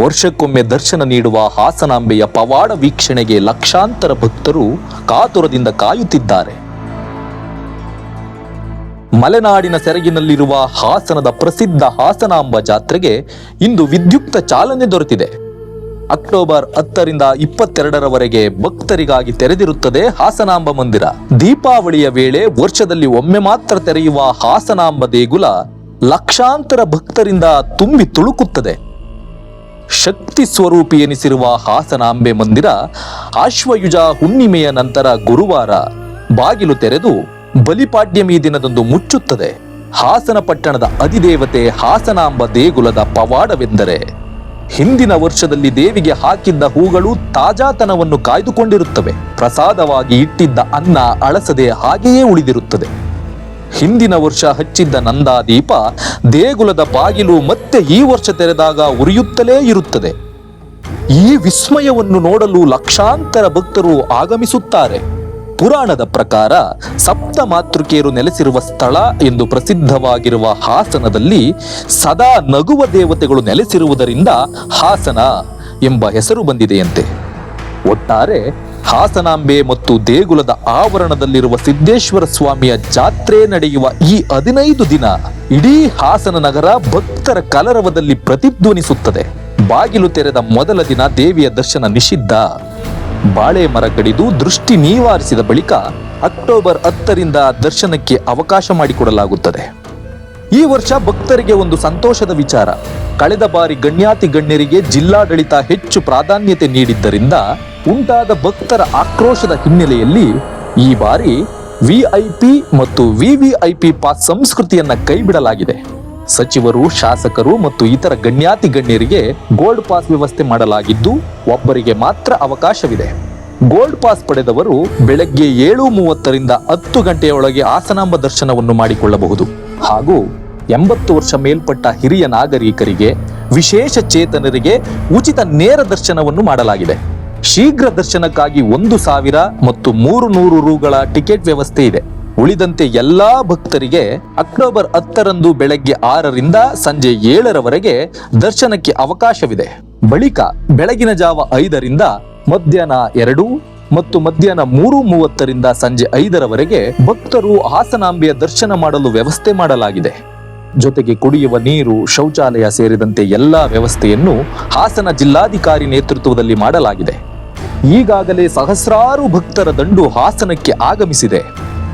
ವರ್ಷಕ್ಕೊಮ್ಮೆ ದರ್ಶನ ನೀಡುವ ಹಾಸನಾಂಬೆಯ ಪವಾಡ ವೀಕ್ಷಣೆಗೆ ಲಕ್ಷಾಂತರ ಭಕ್ತರು ಕಾತುರದಿಂದ ಕಾಯುತ್ತಿದ್ದಾರೆ. ಮಲೆನಾಡಿನ ಸೆರಗಿನಲ್ಲಿರುವ ಹಾಸನದ ಪ್ರಸಿದ್ಧ ಹಾಸನಾಂಬ ಜಾತ್ರೆಗೆ ಇಂದು ವಿದ್ಯುಕ್ತ ಚಾಲನೆ ದೊರೆತಿದೆ. ಅಕ್ಟೋಬರ್ ಹತ್ತರಿಂದ ಇಪ್ಪತ್ತೆರಡರವರೆಗೆ ಭಕ್ತರಿಗಾಗಿ ತೆರೆದಿರುತ್ತದೆ ಹಾಸನಾಂಬ ಮಂದಿರ. ದೀಪಾವಳಿಯ ವೇಳೆ ವರ್ಷದಲ್ಲಿ ಒಮ್ಮೆ ಮಾತ್ರ ತೆರೆಯುವ ಹಾಸನಾಂಬ ದೇಗುಲ ಲಕ್ಷಾಂತರ ಭಕ್ತರಿಂದ ತುಂಬಿ ತುಳುಕುತ್ತದೆ. ಶಕ್ತಿ ಸ್ವರೂಪಿ ಎನಿಸಿರುವ ಹಾಸನಾಂಬೆ ಮಂದಿರ ಆಶ್ವಯುಜ ಹುಣ್ಣಿಮೆಯ ನಂತರ ಗುರುವಾರ ಬಾಗಿಲು ತೆರೆದು ಬಲಿಪಾಡ್ಯಮಿ ದಿನದಂದು ಮುಚ್ಚುತ್ತದೆ. ಹಾಸನ ಪಟ್ಟಣದ ಅಧಿದೇವತೆ ಹಾಸನಾಂಬ ದೇಗುಲದ ಪವಾಡವೆಂದರೆ ಹಿಂದಿನ ವರ್ಷದಲ್ಲಿ ದೇವಿಗೆ ಹಾಕಿದ್ದ ಹೂಗಳು ತಾಜಾತನವನ್ನು ಕಾಯ್ದುಕೊಂಡಿರುತ್ತವೆ. ಪ್ರಸಾದವಾಗಿ ಇಟ್ಟಿದ್ದ ಅನ್ನ ಅಳಸದೆ ಹಾಗೆಯೇ ಉಳಿದಿರುತ್ತದೆ. ಹಿಂದಿನ ವರ್ಷ ಹಚ್ಚಿದ್ದ ನಂದಾದೀಪ ದೇಗುಲದ ಬಾಗಿಲು ಮತ್ತೆ ಈ ವರ್ಷ ತೆರೆದಾಗ ಉರಿಯುತ್ತಲೇ ಇರುತ್ತದೆ. ಈ ವಿಸ್ಮಯವನ್ನು ನೋಡಲು ಲಕ್ಷಾಂತರ ಭಕ್ತರು ಆಗಮಿಸುತ್ತಾರೆ. ಪುರಾಣದ ಪ್ರಕಾರ ಸಪ್ತ ಮಾತೃಕೆಯರು ನೆಲೆಸಿರುವ ಸ್ಥಳ ಎಂದು ಪ್ರಸಿದ್ಧವಾಗಿರುವ ಹಾಸನದಲ್ಲಿ ಸದಾ ನಗುವ ದೇವತೆಗಳು ನೆಲೆಸಿರುವುದರಿಂದ ಹಾಸನ ಎಂಬ ಹೆಸರು ಬಂದಿದೆಯಂತೆ. ಒಟ್ಟಾರೆ ಹಾಸನಾಂಬೆ ಮತ್ತು ದೇಗುಲದ ಆವರಣದಲ್ಲಿರುವ ಸಿದ್ದೇಶ್ವರ ಸ್ವಾಮಿಯ ಜಾತ್ರೆ ನಡೆಯುವ ಈ ಹದಿನೈದು ದಿನ ಇಡೀ ಹಾಸನ ನಗರ ಭಕ್ತರ ಕಲರವದಲ್ಲಿ ಪ್ರತಿಧ್ವನಿಸುತ್ತದೆ. ಬಾಗಿಲು ತೆರೆದ ಮೊದಲ ದಿನ ದೇವಿಯ ದರ್ಶನ ನಿಷಿದ್ಧ. ಬಾಳೆ ಮರ ಕಡಿದು ದೃಷ್ಟಿ ನೀವಾರಿಸಿದ ಬಳಿಕ ಅಕ್ಟೋಬರ್ ಹತ್ತರಿಂದ ದರ್ಶನಕ್ಕೆ ಅವಕಾಶ ಮಾಡಿಕೊಡಲಾಗುತ್ತದೆ. ಈ ವರ್ಷ ಭಕ್ತರಿಗೆ ಒಂದು ಸಂತೋಷದ ವಿಚಾರ. ಕಳೆದ ಬಾರಿ ಗಣ್ಯಾತಿ ಗಣ್ಯರಿಗೆ ಜಿಲ್ಲಾಡಳಿತ ಹೆಚ್ಚು ಪ್ರಾಧಾನ್ಯತೆ ನೀಡಿದ್ದರಿಂದ ಉಂಟಾದ ಭಕ್ತರ ಆಕ್ರೋಶದ ಹಿನ್ನೆಲೆಯಲ್ಲಿ ಈ ಬಾರಿ ವಿಐಪಿ ಮತ್ತು ವಿವಿಐಪಿ ಪಾಸ್ ಸಂಸ್ಕೃತಿಯನ್ನ ಕೈಬಿಡಲಾಗಿದೆ. ಸಚಿವರು, ಶಾಸಕರು ಮತ್ತು ಇತರ ಗಣ್ಯಾತಿ ಗಣ್ಯರಿಗೆ ಗೋಲ್ಡ್ ಪಾಸ್ ವ್ಯವಸ್ಥೆ ಮಾಡಲಾಗಿದ್ದು, ಒಬ್ಬರಿಗೆ ಮಾತ್ರ ಅವಕಾಶವಿದೆ. ಗೋಲ್ಡ್ ಪಾಸ್ ಪಡೆದವರು ಬೆಳಗ್ಗೆ ಏಳು ಮೂವತ್ತರಿಂದ ಹತ್ತು ಗಂಟೆಯೊಳಗೆ ಆಸನಾಂಬ ದರ್ಶನವನ್ನು ಮಾಡಿಕೊಳ್ಳಬಹುದು. ಹಾಗೂ ಎಂಬತ್ತು ವರ್ಷ ಮೇಲ್ಪಟ್ಟ ಹಿರಿಯ ನಾಗರಿಕರಿಗೆ ವಿಶೇಷ ಚೇತನರಿಗೆ ಉಚಿತ ನೇರ ದರ್ಶನವನ್ನು ಮಾಡಲಾಗಿದೆ. ಶೀಘ್ರ ದರ್ಶನಕ್ಕಾಗಿ ಒಂದು ಸಾವಿರ ಮತ್ತು ಮೂರು ನೂರು ರುಗಳ ಟಿಕೆಟ್ ವ್ಯವಸ್ಥೆ ಇದೆ. ಉಳಿದಂತೆ ಎಲ್ಲಾ ಭಕ್ತರಿಗೆ ಅಕ್ಟೋಬರ್ ಹತ್ತರಂದು ಬೆಳಗ್ಗೆ ಆರರಿಂದ ಸಂಜೆ ಏಳರವರೆಗೆ ದರ್ಶನಕ್ಕೆ ಅವಕಾಶವಿದೆ. ಬಳಿಕ ಬೆಳಗಿನ ಜಾವ ಐದರಿಂದ ಮಧ್ಯಾಹ್ನ ಎರಡು ಮತ್ತು ಮಧ್ಯಾಹ್ನ ಮೂರು ಮೂವತ್ತರಿಂದ ಸಂಜೆ ಐದರವರೆಗೆ ಭಕ್ತರು ಹಾಸನಾಂಬೆಯ ದರ್ಶನ ಮಾಡಲು ವ್ಯವಸ್ಥೆ ಮಾಡಲಾಗಿದೆ. ಜೊತೆಗೆ ಕುಡಿಯುವ ನೀರು, ಶೌಚಾಲಯ ಸೇರಿದಂತೆ ಎಲ್ಲಾ ವ್ಯವಸ್ಥೆಯನ್ನು ಹಾಸನ ಜಿಲ್ಲಾಧಿಕಾರಿ ನೇತೃತ್ವದಲ್ಲಿ ಮಾಡಲಾಗಿದೆ. ಈಗಾಗಲೇ ಸಹಸ್ರಾರು ಭಕ್ತರ ದಂಡು ಹಾಸನಕ್ಕೆ ಆಗಮಿಸಿದೆ.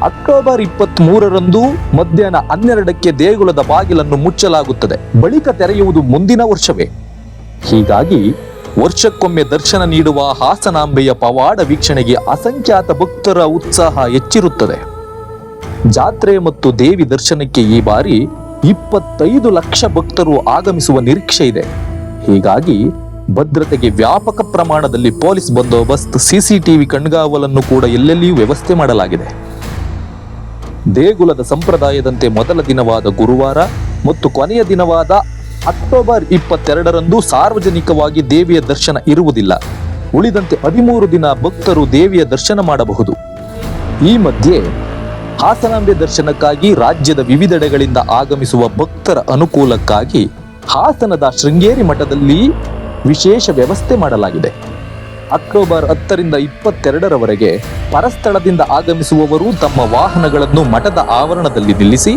ಅಕ್ಟೋಬರ್ ಇಪ್ಪತ್ತ್ ಮೂರರಂದು ಮಧ್ಯಾಹ್ನ ಹನ್ನೆರಡಕ್ಕೆ ದೇಗುಲದ ಬಾಗಿಲನ್ನು ಮುಚ್ಚಲಾಗುತ್ತದೆ. ಬಳಿಕ ತೆರೆಯುವುದು ಮುಂದಿನ ವರ್ಷವೇ. ಹೀಗಾಗಿ ವರ್ಷಕ್ಕೊಮ್ಮೆ ದರ್ಶನ ನೀಡುವ ಹಾಸನಾಂಬೆಯ ಪವಾಡ ವೀಕ್ಷಣೆಗೆ ಅಸಂಖ್ಯಾತ ಭಕ್ತರ ಉತ್ಸಾಹ ಹೆಚ್ಚಿರುತ್ತದೆ. ಜಾತ್ರೆ ಮತ್ತು ದೇವಿ ದರ್ಶನಕ್ಕೆ ಈ ಬಾರಿ ಇಪ್ಪತ್ತೈದು ಲಕ್ಷ ಭಕ್ತರು ಆಗಮಿಸುವ ನಿರೀಕ್ಷೆ ಇದೆ. ಹೀಗಾಗಿ ಭದ್ರತೆಗೆ ವ್ಯಾಪಕ ಪ್ರಮಾಣದಲ್ಲಿ ಪೊಲೀಸ್ ಬಂದೋಬಸ್ತ್, ಸಿಸಿಟಿವಿ ಕಣ್ಗಾವಲನ್ನು ಕೂಡ ಎಲ್ಲೆಲ್ಲಿಯೂ ವ್ಯವಸ್ಥೆ ಮಾಡಲಾಗಿದೆ. ದೇಗುಲದ ಸಂಪ್ರದಾಯದಂತೆ ಮೊದಲ ದಿನವಾದ ಗುರುವಾರ ಮತ್ತು ಕೊನೆಯ ದಿನವಾದ ಅಕ್ಟೋಬರ್ ಇಪ್ಪತ್ತೆರಡರಂದು ಸಾರ್ವಜನಿಕವಾಗಿ ದೇವಿಯ ದರ್ಶನ ಇರುವುದಿಲ್ಲ. ಉಳಿದಂತೆ ಹದಿಮೂರು ದಿನ ಭಕ್ತರು ದೇವಿಯ ದರ್ಶನ ಮಾಡಬಹುದು. ಈ ಮಧ್ಯೆ ಹಾಸನಾಂಬೆ ದರ್ಶನಕ್ಕಾಗಿ ರಾಜ್ಯದ ವಿವಿಧೆಡೆಗಳಿಂದ ಆಗಮಿಸುವ ಭಕ್ತರ ಅನುಕೂಲಕ್ಕಾಗಿ ಹಾಸನದ ಶೃಂಗೇರಿ ಮಠದಲ್ಲಿ ವಿಶೇಷ ವ್ಯವಸ್ಥೆ ಮಾಡಲಾಗಿದೆ. ಅಕ್ಟೋಬರ್ ಹತ್ತರಿಂದ ಇಪ್ಪತ್ತೆರಡರವರೆಗೆ ಪರಸ್ಥಳದಿಂದ ಆಗಮಿಸುವವರು ತಮ್ಮ ವಾಹನಗಳನ್ನು ಮಠದ ಆವರಣದಲ್ಲಿ ನಿಲ್ಲಿಸಿ,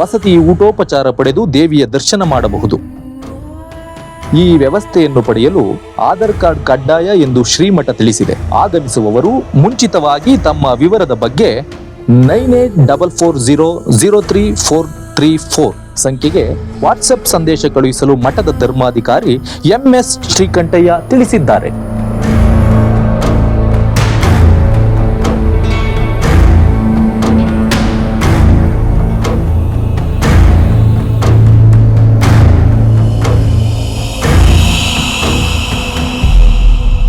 ವಸತಿ ಊಟೋಪಚಾರ ಪಡೆದು ದೇವಿಯ ದರ್ಶನ ಮಾಡಬಹುದು. ಈ ವ್ಯವಸ್ಥೆಯನ್ನು ಪಡೆಯಲು ಆಧಾರ್ ಕಾರ್ಡ್ ಕಡ್ಡಾಯ ಎಂದು ಶ್ರೀಮಠ ತಿಳಿಸಿದೆ. ಆಗಮಿಸುವವರು ಮುಂಚಿತವಾಗಿ ತಮ್ಮ ವಿವರದ ಬಗ್ಗೆ nine eight double four zero zero three four three four ಸಂಖ್ಯೆಗೆ ವಾಟ್ಸಪ್ ಸಂದೇಶ ಕಳುಹಿಸಲು ಮಠದ ಧರ್ಮಾಧಿಕಾರಿ ಎಂಎಸ್ ಶ್ರೀಕಂಠಯ್ಯ ತಿಳಿಸಿದ್ದಾರೆ.